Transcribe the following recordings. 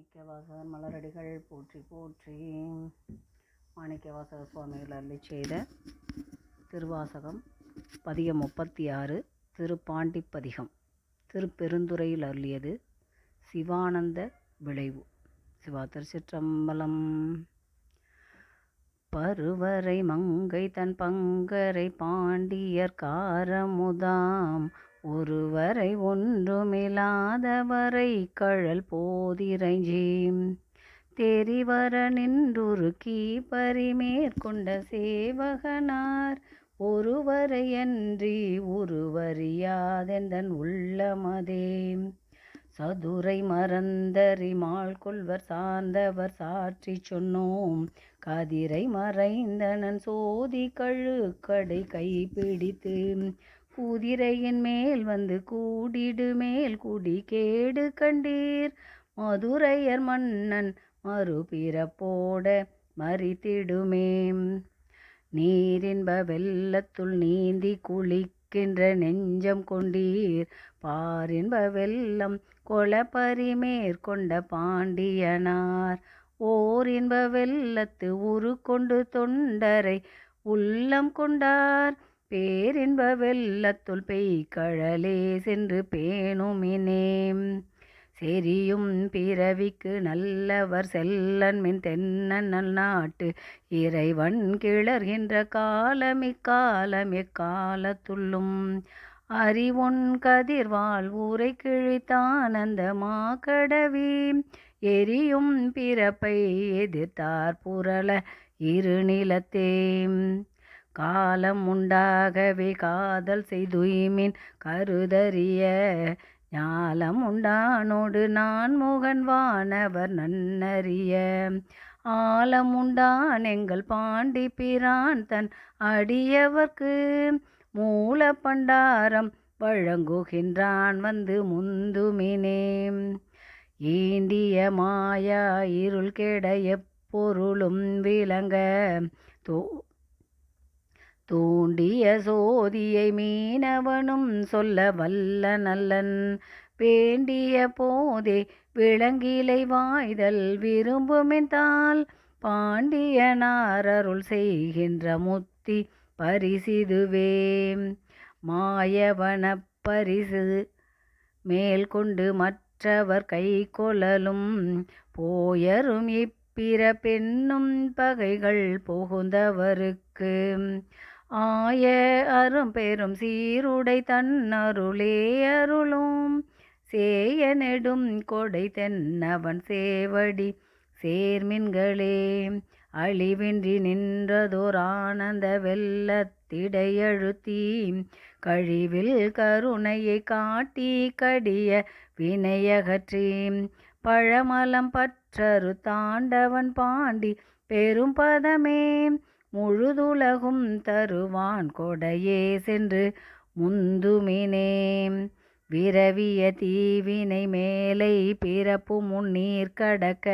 மாணிக்கவாசகர் மலரடிகள் போற்றி போற்றி. மாணிக்கவாசகர் சுவாமிகள் அருளி செய்த திருவாசகம் பதிகம் முப்பத்தி ஆறு திருப்பாண்டிப்பதிகம். திருப்பெருந்துறையில் அருளியது சிவானந்த விளைவு. சிவா திருச்சிற்றம்பலம். பருவரை மங்கை தன் பங்கரை பாண்டியர் காரமுதாம். ஒருவரை ஒன்றுமில்லாதவரை கழல் போதிரைஞ்சீம் தெரிவர நின்றுருக்கி பரிமேற்கொண்ட சேவகனார். ஒருவரையன்றி உருவறியாதெந்தன் உள்ளமதே சதுரை மறந்தறிமாள் கொள்வர் சார்ந்தவர் சாற்றி சொன்னோம். கதிரை மறைந்தனன் சோதி கழுக்கடை கைப்பிடித்து குதிரையின் மேல் வந்து கூடிடு மேல் குடி கேடு கண்டீர். மதுரையர் மன்னன் மறுபிறப்போட மறித்திடுமே நீரின்ப வெள்ளத்துள் நீந்தி குளிக்கின்ற நெஞ்சம் கொண்டீர். பாரின்ப வெள்ளம் கொளப்பரி மேற்கொண்ட பாண்டியனார். ஓரின்ப வெள்ளத்து உரு கொண்டு தொண்டரை உள்ளம் கொண்டார். பேரின்ப வெள்ளத்துள் பெய்கழலே சென்று பேணுமினேம். செரியும் பிறவிக்கு நல்லவர் செல்லன் மின் தென்னன் நாட்டு இறைவன் கிளர்கின்ற காலமிக்காலம் எக்காலத்துள்ளும். அறிவொன் கதிர்வாள் ஊரை கிழித்தானந்த கடவி எரியும் பிறப்பை எதிர்த்தார் புரள இருநிலத்தேம் காலம் உண்டாகவே காதல் செய்துய்மின் கருதறிய ஞாலம் உண்டானோடு நான் முகன் வானவர் நன்னறிய. ஆலம் உண்டான் எங்கள் பாண்டி பிரான் தன் அடியவர்க்கு மூல பண்டாரம் வழங்குகின்றான் வந்து முந்துமினேம் ஈண்டிய மாயா இருள் கெட எப்பொருளும் விளங்க தோ தூண்டிய சோதியை மீனவனும் சொல்ல வல்ல நல்லன். வேண்டிய போதே விளங்கிலை வாய்தல் விரும்புமென்றால் பாண்டியனார் அருள் செய்கின்ற முத்தி பரிசிதுவே. மாயவன பரிசு மேல் கொண்டு மற்றவர் கை கொள்ளலும் போயரும் இப்பிற பெண்ணும் பகைகள் புகுந்தவருக்கு. ஆய அரும் பெரும் சீருடை தன்னருளே அருளும். சேய நெடும் கொடை தென்னவன் சேவடி சேர்மின்களே. அழிவின்றி நின்றதோர் ஆனந்த வெள்ளத்திடையழுத்தி கழிவில் கருணையை காட்டி கடிய வினையகற்றி பழமலம் பற்றரு தாண்டவன் பாண்டி பெரும் பதமே. முழுதுலகும் தருவான் கொடையே சென்று முந்துமினே. விரவிய தீவினை மேலை பிறப்பு முன்னீர் கடக்க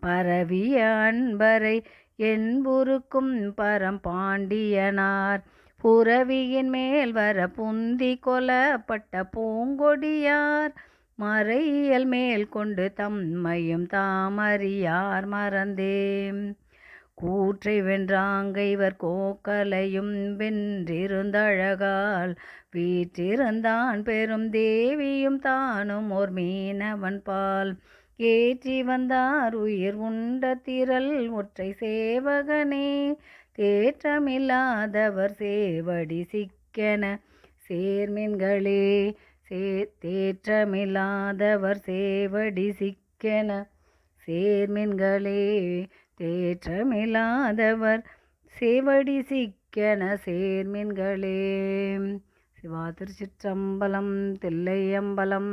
பரவிய அன்பரை என்புருக்கும் பரம்பாண்டியனார் புறவியின் மேல் வர புந்தி கொலப்பட்ட பூங்கொடியார் மறையல் மேல் கொண்டு தம்மையும் தாமறியார் மறந்தேன். கூற்றை வென்றாங்கைவர் கோக்கலையும் வென்றிருந்தழகால். வீற்றிருந்தான் பெரும் தேவியும் தானும் ஓர் மீனவன் பால். ஏற்றி வந்தார் உயிர் உண்ட திரள் ஒற்றை சேவகனே. தேற்றமில்லாதவர் சேவடி சிக்கென. சேர்மின்களே சே தேற்றமில்லாதவர் சேவடி சிக்கென. சேர்மின்களே தேற்றமில்லாதவர் சேவடி சிக்கென சேர்மின்களே. சிவா திருச்சிற்றம்பலம் தில்லையம்பலம்.